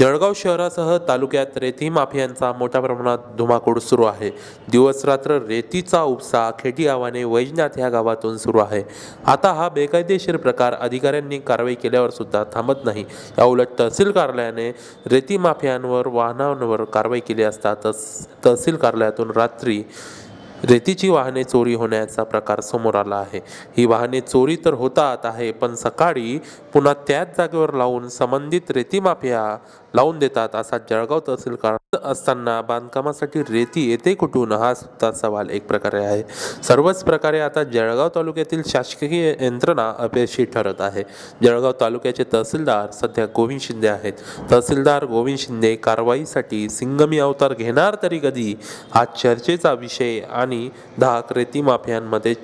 जळगाव शहरासह तालुक्यात रेती माफियांचा मोठ्या प्रमाणात धुमाकूळ सुरू आहे. दिवसरात्र रेतीचा उपसा खेटी आव्हाने वैजनाथ ह्या गावातून सुरू आहे. आता हा बेकायदेशीर प्रकार अधिकाऱ्यांनी कारवाई केल्यावर सुद्धा थांबत नाही. या उलट तहसील कार्यालयाने रेती माफियांवर वाहनांवर कारवाई केली असता तस तहसील कार्यालयातून रात्री रेतीची वाहने चोरी होण्याचा प्रकार समोर आला आहे. ही वाहने चोरी तर होतात आहे पण सकाळी पुन्हा त्याच जागेवर लावून संबंधित रेती माफिया लावून देतात असा जळगाव तहसील करत असताना बांधकामासाठी रेती येते कुठून? हा सुद्धा सवाल एक प्रकारे आहे. सर्वच प्रकारे आता जळगाव तालुक्यातील शासकीय यंत्रणा अपयशी ठरत आहे. जळगाव तालुक्याचे तहसीलदार सध्या गोविंद शिंदे आहेत. तहसीलदार गोविंद शिंदे कारवाईसाठी सिंगमी अवतार घेणार तरी कधी? हा चर्चेचा विषय आणि धाक रेती माफियांमध्ये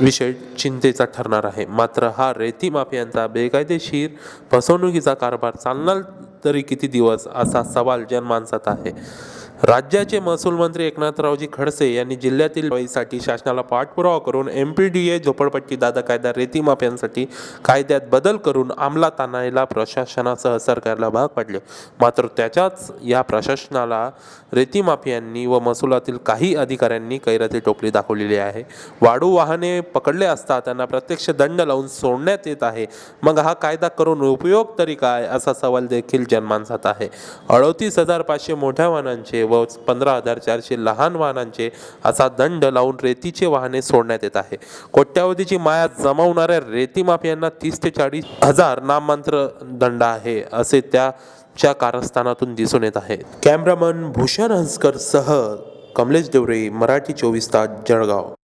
विषय चिंतेचा ठरणार आहे. मात्र हा रेती माफियांचा बेकायदेशीर फसवणुकीचा कारभार चालणार तरी किती दिवस असा सवाल जनमानसात आहे. राज्याचे महसूल मंत्री एकनाथरावजी खडसे यांनी जिल्ह्यातील वाईसाठी शासनाला पाठपुरावा करून एम पी डी ए झोपडपट्टी दादा कायदा रेतीमाफ्यांसाठी कायद्यात बदल करून अंमलात आणायला प्रशासनासह सरकारला भाग पाडले. मात्र त्याच्याच या प्रशासनाला रेतीमाफियांनी व महसुलातील काही अधिकाऱ्यांनी कैराती टोपली दाखवलेली आहे. वाढू वाहने पकडले असता त्यांना प्रत्यक्ष दंड लावून सोडण्यात येत आहे. मग हा कायदा करून उपयोग तरी काय? असा सवाल देखील जन्मांसात आहे. अडोतीस हजार पाचशे मोठ्या वाहनांचे व पंधरा हजार चारशे लहान वाहनांचे असा दंड लावून रेतीचे वाहने सोडण्यात येत आहे. कोट्यावधीची माया जमावणाऱ्या रेती माफियांना तीस ते चाळीस हजार नाममात्र दंड आहे असे त्याच्या कारस्थानातून दिसून येत आहे. कॅमेरामन भूषण हंसकर सह कमलेश देवरे मराठी चोवीस तास जळगाव.